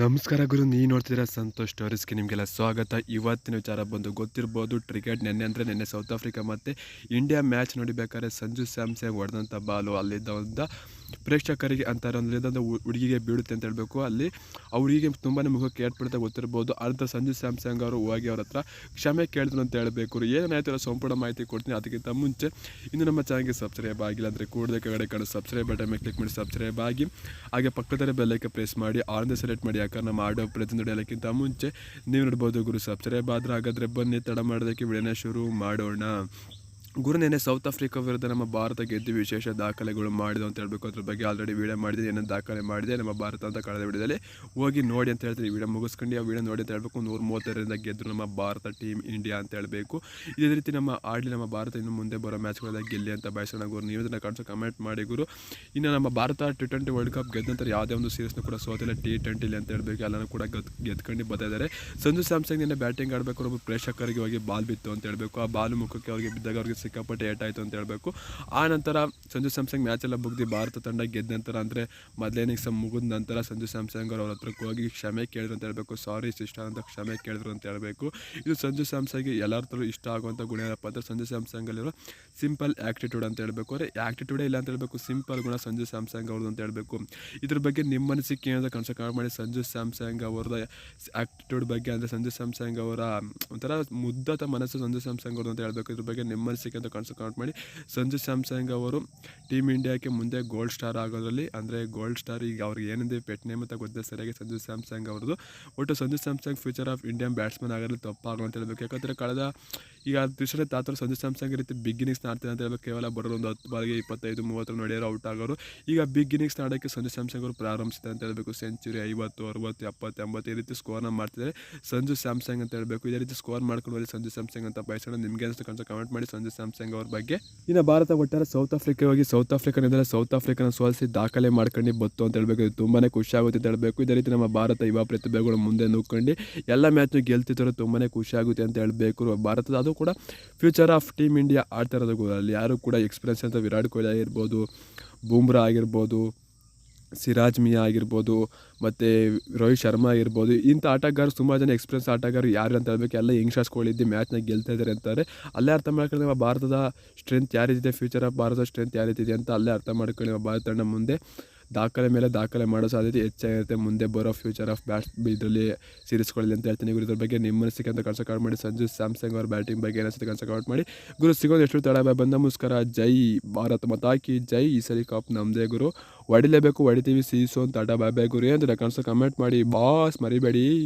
ನಮಸ್ಕಾರ ಗುರು ನೀ ನೋಡ್ತಿದ್ದೀರಾ ಸಂತೋಷ್ ಸ್ಟೋರೀಸ್ಗೆ ನಿಮಗೆಲ್ಲ ಸ್ವಾಗತ. ಇವತ್ತಿನ ವಿಚಾರ ಬಂದು ಗೊತ್ತಿರ್ಬೋದು, ಕ್ರಿಕೆಟ್ ನೆನ್ನೆ ಅಂದರೆ ನೆನ್ನೆ ಸೌತ್ ಆಫ್ರಿಕಾ ಮತ್ತು ಇಂಡಿಯಾ ಮ್ಯಾಚ್ ನೋಡಿಬೇಕಾದ್ರೆ ಸಂಜು ಸ್ಯಾಮ್ಸಂಗ್ ಹೊಡೆದಂಥ ಬಾಲು ಅಲ್ಲಿದ್ದ ಪ್ರೇಕ್ಷಕರಿಗೆ ಅಂತಾರೆ ಅಲ್ಲಿದ್ದ ಹುಡುಗಿಗೆ ಬೀಳುತ್ತೆ ಅಂತ ಹೇಳಬೇಕು. ಅಲ್ಲಿ ಅವರಿಗೆ ತುಂಬಾ ಮುಖಕ್ಕೆ ಏರ್ಪಡುತ್ತೆ ಗೊತ್ತಿರ್ಬೋದು. ಅಂತ ಸಂಜು ಸ್ಯಾಮ್ಸಂಗ್ ಅವರು ಹೋಗಿ ಅವ್ರ ಹತ್ರ ಕ್ಷಮೆ ಕೇಳಿದ್ರು ಅಂತ ಹೇಳಬೇಕು. ಏನಾಯ್ತು ಸಂಪೂರ್ಣ ಮಾಹಿತಿ ಕೊಡ್ತೀನಿ. ಅದಕ್ಕಿಂತ ಮುಂಚೆ ಇನ್ನು ನಮ್ಮ ಚಾನಲ್ಗೆ ಸಬ್ಸ್ಕ್ರೈಬ್ ಆಗಿಲ್ಲ ಅಂದರೆ ಕೂಡಲೇ ಕಡೆ ಕಾಣೋ ಸಬ್ಸ್ಕ್ರೈಬ್ ಬಟನ್ ಮೇಲೆ ಕ್ಲಿಕ್ ಮಾಡಿ ಸಬ್ಸ್ಕ್ರೈಬ್ ಆಗಿ. ಹಾಗೆ ಪಕ್ಕದಲ್ಲಿ ಬೆಲ್ಲೈಕೆ ಪ್ರೆಸ್ ಮಾಡಿ. ಆನಂದ ಸೆಲೆಕ್ಟ್ ಮಾಡಿ ಯಾಕಂದ್ರೆ ನಮ್ಮ ಆಡೋ ಪ್ರತಿಯೊಂದು ಹೇಳೋಕ್ಕಿಂತ ಮುಂಚೆ ನೀವು ನೋಡ್ಬೋದು ಗುರು ಸಬ್ಸ್ಕ್ರೈಬ್ ಆದರೆ ಹಾಗಾದರೆ ಬನ್ನಿ ತಡ ಮಾಡೋದಕ್ಕೆ ವಿಡಿಯೋನ ಶುರು ಮಾಡೋಣ. ಗುರು ನೆನೆ ಸೌತ್ ಆಫ್ರಿಕಾ ವಿರುದ್ಧ ನಮ್ಮ ಭಾರತ ಗೆದ್ದು ವಿಶೇಷ ದಾಖಲೆಗಳು ಮಾಡಿದೆ ಅಂತ ಹೇಳಬೇಕು. ಅದ್ರ ಬಗ್ಗೆ ಆಲ್ರೆಡಿ ವೀಡಿಯೋ ಮಾಡಿದೆ. ಏನೇನು ದಾಖಲೆ ಮಾಡಿದೆ, ನಮ್ಮ ಭಾರತ ಅಂತ ಕಳೆದ ವಿಡಿಯೋದಲ್ಲಿ. ಹೋಗಿ ನೋಡಿ ಅಂತ ಹೇಳ್ತೀನಿ. ವಿಡಿಯೋ ಮುಗಿಸ್ಕೊಂಡು ಆ ವಿಡಿಯೋ ನೋಡಿ ಅಂತ ಹೇಳಬೇಕು. ನೂರ ಮೂವತ್ತರಿಂದ ಗೆದ್ದರು ನಮ್ಮ ಭಾರತ ಟೀಮ್ ಇಂಡಿಯಾ ಅಂತ ಹೇಳಬೇಕು. ಇದೇ ರೀತಿ ನಮ್ಮ ಆಡಲಿ ನಮ್ಮ ಭಾರತ ಇನ್ನು ಮುಂದೆ ಬರೋ ಮ್ಯಾಚ್ಗಳೆಲ್ಲ ಗೆಲ್ಲಿ ಅಂತ ಬಯಸೋಣ ಗುರು. ನೀವು ಇದನ್ನು ಕಾಣಿಸೋ ಕಮೆಂಟ್ ಮಾಡಿ ಗುರು. ಇನ್ನು ನಮ್ಮ Bharat T twenty world cup ಗೆದ್ದ ನಂತರ ಯಾವುದೇ ಒಂದು ಸೀರೀಸ್ನ ಕೂಡ ಸೋತಿಲ್ಲ. ಟಿ ಟ್ವೆಂಟಿಲಿ ಅಂತ ಹೇಳಬೇಕು. ಎಲ್ಲನೂ ಕೂಡ ಗೆದ್, ಗೆದ್ಕೊಂಡು ಬರ್ತಾ ಇದ್ದಾರೆ. ಸಂಜು ಸ್ಯಾಮ್ಸಂಗ್ ನಿನ್ನೆ ಬ್ಯಾಟಿಂಗ್ ಆಡಬೇಕು ಒಬ್ಬ ಪ್ರೇಕ್ಷಕರಿಗೆ ಹೋಗಿ ಬಾಲ್ ಬಿತ್ತು ಅಂತ ಹೇಳಬೇಕು. ಆ ಬಾಲು ಮುಖಕ್ಕೆ ಅವ್ರಿಗೆ ಬಿದ್ದಾಗ ಅವ್ರಿಗೆ ಸಿಕ್ಕಾಪಟ್ಟೆ ಏಟಾಯಿತು ಅಂತ ಹೇಳಬೇಕು. ಆ ನಂತರ ಸಂಜು ಸ್ಯಾಮ್ಸಂಗ್ ಮ್ಯಾಚ್ ಎಲ್ಲ ಮುಗ್ದು ಭಾರತ ತಂಡ ಗೆದ್ದ ನಂತರ ಅಂದರೆ ಮೊದಲೇನಿಗೆ ಸಹ ಮುಗಿದ ನಂತರ ಸಂಜು ಸ್ಯಾಮ್ಸಂಗ್ ಅವ್ರ ಹತ್ರಕ್ಕೆ ಹೋಗಿ ಕ್ಷಮೆ ಕೇಳಿದ್ರು ಅಂತ ಹೇಳಬೇಕು. ಸಾರಿ ಇಷ್ಟ ಅಂತ ಕ್ಷಮೆ ಕೇಳಿದ್ರು ಅಂತ ಹೇಳಬೇಕು. ಇದು ಸಂಜು ಸ್ಯಾಮ್ಸಂಗ್ಗೆ ಎಲ್ಲರ ಇಷ್ಟ ಆಗುವಂಥ ಗುಣ ಏನಪ್ಪ ಅಂದರೆ ಸಂಜು ಸ್ಯಾಮ್ಸಂಗಲ್ಲಿರೋ ಸಿಂಪಲ್ ಆ್ಯಕ್ಟಿಟ್ಯೂಡ್ ಅಂತ ಹೇಳಬೇಕು. ಅಂದರೆ ಆ್ಯಕ್ಟಿಟ್ಯೂಡೇ ಇಲ್ಲ ಅಂತ ಹೇಳಬೇಕು. ಸಿಂಪಲ್ ಗುಣ ಸಂಜು ಸ್ಯಾಮ್ಸಂಗ್ ಅವ್ರದ್ದು ಅಂತ ಹೇಳಬೇಕು. ಇದ್ರ ಬಗ್ಗೆ ನಿಮ್ಮ ಮನಸ್ಸಿಗೆ ಏನಾದರೂ ಕನಸು ಕಾಣ್ ಮಾಡಿ ಸಂಜು ಸ್ಯಾಮ್ಸಂಗ್ ಅವರ ಆ್ಯಕ್ಟಿಟ್ಯೂಡ್ ಬಗ್ಗೆ ಅಂದರೆ ಸಂಜು ಸ್ಯಾಮ್ಸಂಗ್ ಅವರ ಒಂಥರ ಮುದ್ದತ ಮನಸ್ಸು ಸಂಜು ಸ್ಯಾಮ್ಸಂಗ್ ಅವ್ರದ್ದು ಅಂತ ಹೇಳಬೇಕು. ಇದ್ರ ಬಗ್ಗೆ ನಿಮ್ಮ ಅಂತ ಕನಸು ಕಾಣ್ ಮಾಡಿ. ಸಂಜು ಸ್ಯಾಮ್ಸಂಗ್ ಅವರು ಟೀಮ್ ಇಂಡಿಯಾಕ್ಕೆ ಮುಂದೆ ಗೋಲ್ಡ್ ಸ್ಟಾರ್ ಆಗೋದ್ರಲ್ಲಿ, ಅಂದರೆ ಗೋಲ್ಡ್ ಸ್ಟಾರ್ ಈಗ ಅವ್ರಿಗೆ ಏನಿದೆ ಪೆಟ್ ನೇಮ್ ಅಂತ ಗೊತ್ತಿದೆ ಸರಿಯಾಗಿ ಸಂಜು ಸ್ಯಾಮ್ಸಂಗ್ ಅವ್ರದ್ದು. ಒಟ್ಟು Sanju Samson future of Indian batsman ಆಗೋದ್ರಲ್ಲಿ ತಪ್ಪಾಗಲ್ಲ ಅಂತ ಹೇಳ್ಬೇಕು. ಯಾಕಂದರೆ ಕಳೆದ ಈಗ ತ್ರಿಶೂರ್ ತಾತರ ಸಂಜು ಸ್ಯಾಮ್ಸಂಗ್ ರೀತಿ ಬಿಗ್ ಇನ್ನಿಂಗ್ಸ್ ಆಡ್ತಾರೆ ಅಂತ ಹೇಳಬೇಕು. ಕೇವಲ ಬರೋರು ಒಂದು ಹತ್ತು ಬಾರಿಗೆ ಇಪ್ಪತ್ತೈದು ಮೂವತ್ತರ ನಡೆಯೋರು ಔಟ್ ಆಗೋರು. ಈಗ ಬಿಗ್ ಇನ್ನಿಂಗ್ಸ್ ಆಡೋಕ್ಕೆ ಸಂಜು ಸ್ಯಾಮ್ಸಂಗ್ ಅವರು ಪ್ರಾರಂಭಿಸಿದೆ ಅಂತ ಹೇಳಬೇಕು. ಸೆಂಚುರಿ ಐವತ್ತು, ಅರವತ್ತು, ಎಪ್ಪತ್ತು, ಎಂಬತ್ತು ಈ ರೀತಿ ಸ್ಕೋರ್ನ ಮಾಡ್ತಿದ್ದಾರೆ. ಸಂಜು ಸ್ಯಾಮ್ಸಂಗ್ ಅಂತ ಹೇಳಬೇಕು. ಇದೇ ರೀತಿ ಸ್ಕೋರ್ ಮಾಡ್ಕೊಂಡು ಸಂಜು ಸ್ಯಾಮ್ಸಂಗ್ ಅಂತ ಬಯಸೋಣ. ನಿಮಗೆ ಅನಿಸ್ತು ಕಮೆಂಟ್ ಮಾಡಿ ಸಂಜು ಸ್ಯಾಮ್ಸಂಗ್ ಅವ್ರ ಬಗ್ಗೆ. ಇನ್ನು ಭಾರತ ಒಟ್ಟಾರೆ ಸೌತ್ ಆಫ್ರಿಕಾ ಹೋಗಿ ಸೌತ್ ಆಫ್ರಿಕಾನಿಂದ ಸೌತ್ ಆಫ್ರಿಕಾನ ಸೋಲಿಸಿ ದಾಖಲೆ ಮಾಡ್ಕೊಂಡು ಬತ್ತು ಅಂತ ಹೇಳಬೇಕು. ಇದು ತುಂಬಾ ಖುಷಿ ಆಗುತ್ತೆ ಅಂತ ಹೇಳಬೇಕು. ಇದೇ ರೀತಿ ನಮ್ಮ ಭಾರತ ಯುವ ಪ್ರತಿಭೆಗಳು ಮುಂದೆ ನೋಡ್ಕೊಂಡು ಎಲ್ಲ ಮ್ಯಾಚ್ ಗೆಲ್ತಿದ್ರು ತುಂಬಾ ಖುಷಿ ಆಗುತ್ತೆ ಅಂತ ಹೇಳಬೇಕು. ಭಾರತದ ಅದು ಕೂಡ ಫ್ಯೂಚರ್ ಆಫ್ ಟೀಮ್ ಇಂಡಿಯಾ ಆಡ್ತಾ ಇರೋದು ಅಲ್ಲಿ. ಯಾರು ಕೂಡ ಎಕ್ಸ್ಪೀರಿಯನ್ಸ್ ಅಂತ ವಿರಾಟ್ ಕೊಹ್ಲಿ ಆಗಿರ್ಬೋದು, ಬೂಮ್ರಾ ಆಗಿರ್ಬೋದು, ಸಿರಾಜ್ ಮಿಯಾ ಆಗಿರ್ಬೋದು, ಮತ್ತು ರೋಹಿತ್ ಶರ್ಮಾ ಆಗಿರ್ಬೋದು, ಇಂಥ ಆಟಗಾರರು ತುಂಬ ಜನ ಎಕ್ಸ್ಪೀರಿಯನ್ಸ್ ಆಟಗಾರರು ಯಾರು ಅಂತ ಹೇಳಬೇಕು, ಎಲ್ಲ ಯಂಗ್ಸ್ಟರ್ಸ್ಗಳಿದ್ದು ಮ್ಯಾಚ್ನ ಗೆಲ್ತಾ ಇದ್ದಾರೆ ಅಂತಾರೆ. ಅಲ್ಲೇ ಅರ್ಥ ಮಾಡ್ಕೊಂಡು ನಮ್ಮ ಭಾರತದ ಸ್ಟ್ರೆಂತ್ ಯಾರಿದೆ ಫ್ಯೂಚರ್ ಆಫ್ ಭಾರತದ ಸ್ಟ್ರೆಂತ್ ಯಾರಿದೆ ಅಂತ ಅಲ್ಲೇ ಅರ್ಥ ಮಾಡ್ಕೊಂಡು ನಮ್ಮ ಭಾರತ ತಂಡ ಮುಂದೆ. ದಾಖಲೆ ಮೇಲೆ ದಾಖಲೆ ಮಾಡೋ ಸಾಧ್ಯತೆ ಹೆಚ್ಚಾಗಿರುತ್ತೆ. ಮುಂದೆ ಬರೋ ಫ್ಯೂಚರ್ ಆಫ್ ಬ್ಯಾಟ್ ಇದರಲ್ಲಿ ಸೀರೀಸ್ಗಳಲ್ಲಿ ಅಂತ ಹೇಳ್ತೀನಿ. ಗುರು, ಇದ್ರ ಬಗ್ಗೆ ನಿಮ್ಮ ಅನಿಸಿಕೆ ಅಂತ ಕನ್ಸ ಕಾಲ್ ಮಾಡಿ. ಸಂಜು ಸ್ಯಾಮ್ಸಂಗ್ ಅವ್ರ ಬ್ಯಾಟಿಂಗ್ ಬಗ್ಗೆ ಏನಿಸುತ್ತೆ ಕನ್ಸ ಕಾಲ್ ಮಾಡಿ. ಗುರು, ಸಿಗೋದು ಎಷ್ಟು ತಡ? ಬಂದ ನಮಸ್ಕಾರ ಜೈ ಭಾರತ್ ಮತಾಕಿ ಜೈ. ಈ ಸರಿ ಕಪ್ ನಮ್ಮದೇ ಗುರು. ಹೊಡಿಲೇಬೇಕು, ಹೊಡಿತೀವಿ, ಸೀಸು ಅಂತ. ಅಡ್ಡ ಬಾಯ್ ಗುರು. ಅಂದರೆ ಕನ್ಸ ಕಮೆಂಟ್ ಮಾಡಿ. ಬಾಸ್, ಮರಿಬೇಡಿ.